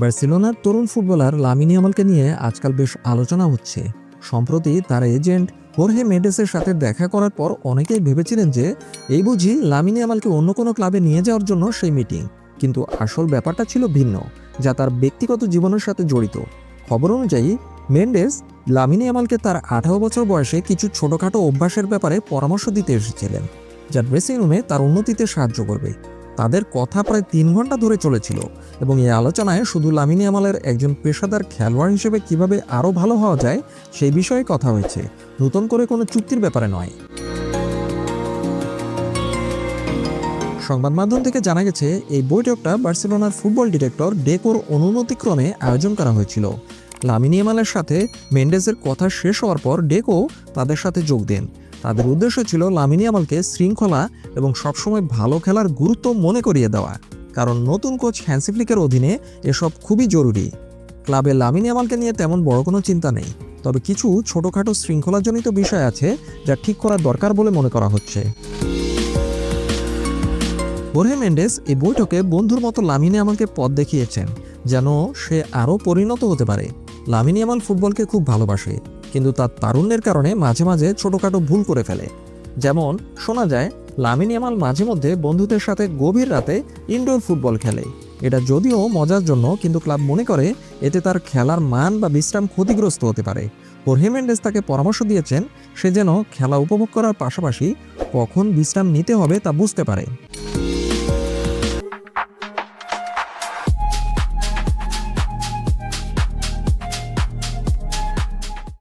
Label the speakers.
Speaker 1: বার্সেলোনার তরুণ footballer Lamine আমালকে নিয়ে আজকাল বেশ আলোচনা হচ্ছে। সম্প্রতি তার এজেন্ট হোর্হে মেডেসের সাথে দেখা করার পর অনেকেই ভেবেছিলেন যে, এই বুঝি লামিনি আমালকে অন্য কোনো ক্লাবে নিয়ে যাওয়ার জন্য সেই মিটিং। কিন্তু আসল ব্যাপারটা ছিল ভিন্ন, যা তার ব্যক্তিগত জীবনের সাথে জড়িত। খবর অনুযায়ী, মেন্ডেস লামিনি আমালকে তার আঠারো বছর বয়সে কিছু ছোটখাটো অভ্যাসের ব্যাপারে পরামর্শ দিতে এসেছিলেন, যা ড্রেসিং রুমে তার উন্নতিতে সাহায্য করবে। তাদের কথা প্রায় তিন ঘণ্টা ধরে চলেছিল এবং এই আলোচনায় শুধু লামিনী আমালের একজন পেশাদার খেলোয়াড় হিসেবে কীভাবে আরও ভালো হওয়া যায় সেই বিষয়ে কথা হয়েছে। নতুন করে কোনো চুক্তির ব্যাপারে নয়। সংবাদ মাধ্যম থেকে জানা গেছে, এই বৈঠকটা বার্সেলোনার ফুটবল ডিরেক্টর ডেকোর অনুমতিক্রমে আয়োজন করা হয়েছিল। লামিনী আমালের সাথে মেন্ডেসের কথা শেষ হওয়ার পর ডেকো তাদের সাথে যোগ দেন। তাদের উদ্দেশ্য ছিল লামিনী আমালকে শৃঙ্খলা এবং সবসময় ভালো খেলার গুরুত্ব মনে করিয়ে দেওয়া, কারণ নতুন কোচ হ্যান্সিফ্লিকের অধীনে এসব খুবই জরুরি। ক্লাবে লামিনী আমালকে নিয়ে তেমন বড় কোনো চিন্তা নেই, তবে কিছু ছোটোখাটো শৃঙ্খলাজনিত বিষয় আছে যা ঠিক করা দরকার বলে মনে করা হচ্ছে। বোরহে মেন্ডেস এই বৈঠকে বন্ধুর মতো লামিনী আমালকে পথ দেখিয়েছেন, যেন সে আরও পরিণত হতে পারে। লামিনী আমাল ফুটবলকে খুব ভালোবাসে। কিন্তু তার তারুণ্যের কারণে মাঝে মাঝে ছোটোখাটো ভুল করে ফেলে। যেমন, শোনা যায়, লামিনী আমাল মাঝে মধ্যে বন্ধুদের সাথে গভীর রাতে ইনডোর ফুটবল খেলে। এটা যদিও মজার জন্য, কিন্তু ক্লাব মনে করে এতে তার খেলার মান বা বিশ্রাম ক্ষতিগ্রস্ত হতে পারে। হোর্হে মেন্ডেস তাকে পরামর্শ দিয়েছেন, সে যেন খেলা উপভোগ করার পাশাপাশি কখন বিশ্রাম নিতে হবে তা বুঝতে পারে।